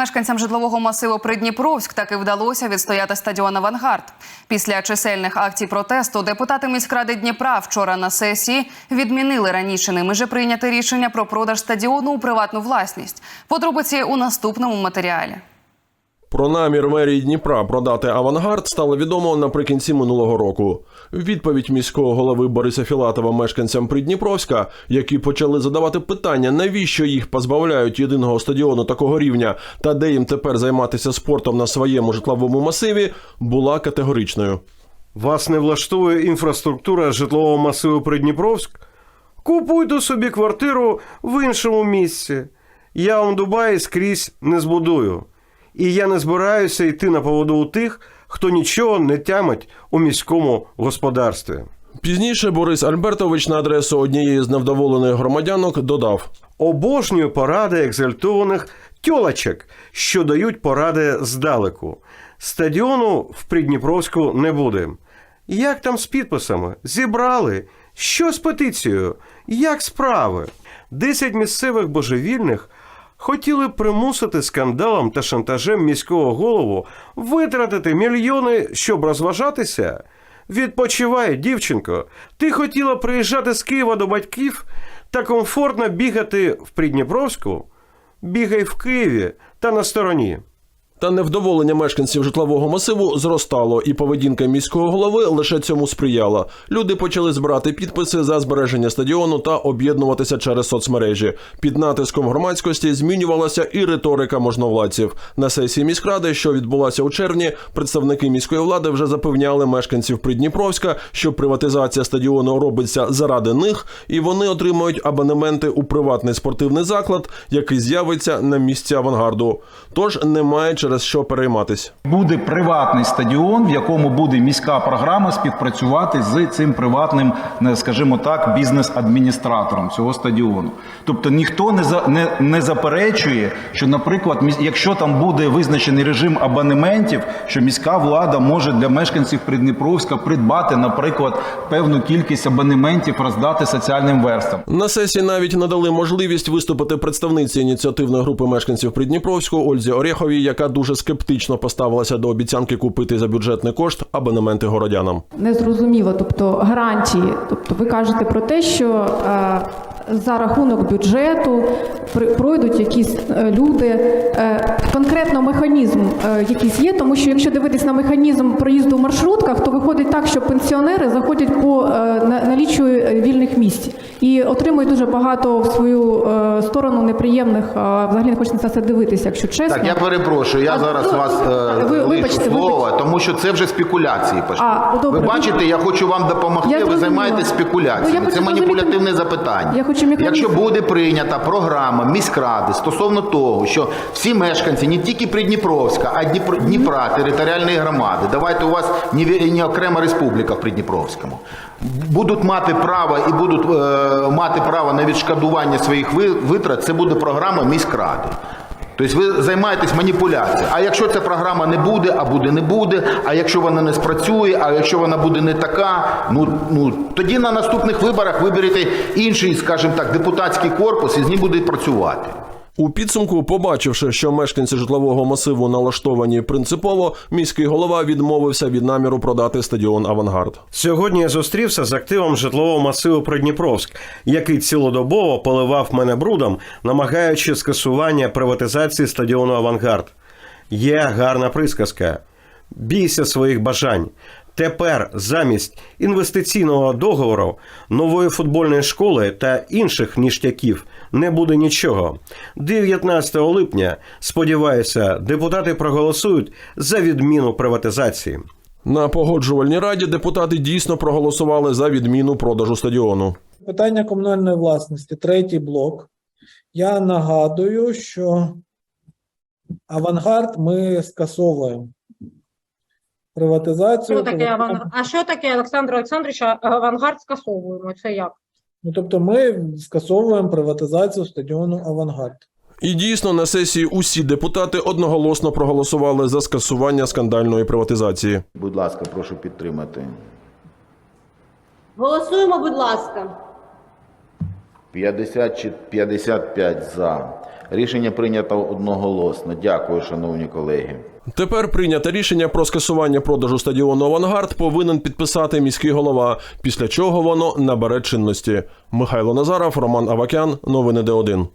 Мешканцям житлового масиву Придніпровськ таки вдалося відстояти стадіон Авангард. Після чисельних акцій протесту депутати міськради Дніпра вчора на сесії відмінили раніше ними же прийняте рішення про продаж стадіону у приватну власність. Подробиці у наступному матеріалі. Про намір мерії Дніпра продати авангард стало відомо наприкінці минулого року. Відповідь міського голови Бориса Філатова мешканцям Придніпровська, які почали задавати питання, навіщо їх позбавляють єдиного стадіону такого рівня та де їм тепер займатися спортом на своєму житловому масиві, була категоричною. Вас не влаштовує інфраструктура житлового масиву Придніпровськ? Купуйте собі квартиру в іншому місці. Я вам Дубай скрізь не збудую. І я не збираюся йти на поводу у тих, хто нічого не тямить у міському господарстві. Пізніше Борис Альбертович на адресу однієї з невдоволених громадянок додав: Обожнюю поради екзальтованих тьолочок, що дають поради здалеку. Стадіону в Придніпровську не буде. Як там з підписами? Зібрали? Що з петицією? Як справи? Десять місцевих божевільних хотіли примусити скандалом та шантажем міського голову витратити мільйони, щоб розважатися. Відпочивай, дівчинко. Ти хотіла приїжджати з Києва до батьків та комфортно бігати в Придніпровську? Бігай в Києві та на стороні. Та невдоволення мешканців житлового масиву зростало, і поведінка міського голови лише цьому сприяла. Люди почали збирати підписи за збереження стадіону та об'єднуватися через соцмережі. Під натиском громадськості змінювалася і риторика можновладців. На сесії міськради, що відбулася у червні, представники міської влади вже запевняли мешканців Придніпровська, що приватизація стадіону робиться заради них, і вони отримують абонементи у приватний спортивний заклад, який з'явиться на місці авангарду. Тож немає через що перейматись. Буде приватний стадіон, в якому буде міська програма співпрацювати з цим приватним, скажімо так, бізнес-адміністратором цього стадіону. Тобто ніхто не за не, не заперечує, що, наприклад, якщо там буде визначений режим абонементів, що міська влада може для мешканців Придніпровська придбати, наприклад, певну кількість абонементів роздати соціальним верствам. На сесії навіть надали можливість виступити представниці ініціативної групи мешканців Придніпровського Ользі Орєховій, яка дуже скептично поставилася до обіцянки купити за бюджетний кошт абонементи городянам. незрозуміло, тобто гарантії. Тобто ви кажете про те, що е, за рахунок бюджету пройдуть якісь е, люди. Е, конкретно механізм е, якийсь є, тому що якщо дивитись на механізм проїзду в маршрутках, то виходить так, що пенсіонери заходять по наліччю вільних місць і отримують дуже багато в свою сторону неприємних. взагалі не хочеться це дивитися, якщо чесно. Так, я перепрошую, я А, зараз ну, вас ви- вибачте, слово, вибачте. тому що це вже спекуляції. А, добре. ви бачите, я хочу вам допомогти, Я ви зрозуміла. займаєтесь Ну, спекуляціями. хочу це маніпулятивне запитання. Я хочу механізм. Якщо буде прийнята програма міськради стосовно того, що всі мешканці не тільки Придніпровська, а Дніпро Дніпра, територіальної громади, давайте у вас не, ві- не окрема республіка в Придніпровському, будуть мати право і будуть е, мати право на відшкодування своїх витрат, це буде програма міськради. Тобто ви займаєтесь маніпуляцією. А якщо ця програма не буде, а буде не буде, а якщо вона не спрацює, а якщо вона буде не така, ну, ну тоді на наступних виборах виберете інший, скажімо так, депутатський корпус і з ним буде працювати. У підсумку, побачивши, що мешканці житлового масиву налаштовані принципово, міський голова відмовився від наміру продати стадіон Авангард. Сьогодні я зустрівся з активом житлового масиву Придніпровськ, який цілодобово поливав мене брудом, намагаючи скасування приватизації стадіону Авангард. Є гарна присказка: бійся своїх бажань. Тепер замість інвестиційного договору, нової футбольної школи та інших ніштяків не буде нічого. 19 липня, сподіваюся, депутати проголосують за відміну приватизації. На погоджувальній раді депутати дійсно проголосували за відміну продажу стадіону. Питання комунальної власності, третій блок. Я нагадую, що авангард ми скасовуємо. Приватизацію. Що таке авангард? А що таке, Олександр Олександрович, авангард скасовуємо? Це як? Ну, тобто ми скасовуємо приватизацію стадіону Авангард. І дійсно на сесії усі депутати одноголосно проголосували за скасування скандальної приватизації. Будь ласка, прошу підтримати. Голосуємо, будь ласка. 50 чи 55 за. Рішення прийнято одноголосно. Дякую, шановні колеги. Тепер прийняте рішення про скасування продажу стадіону Авангард повинен підписати міський голова, після чого воно набере чинності. Михайло Назаров, Роман Авакян, новини Д1.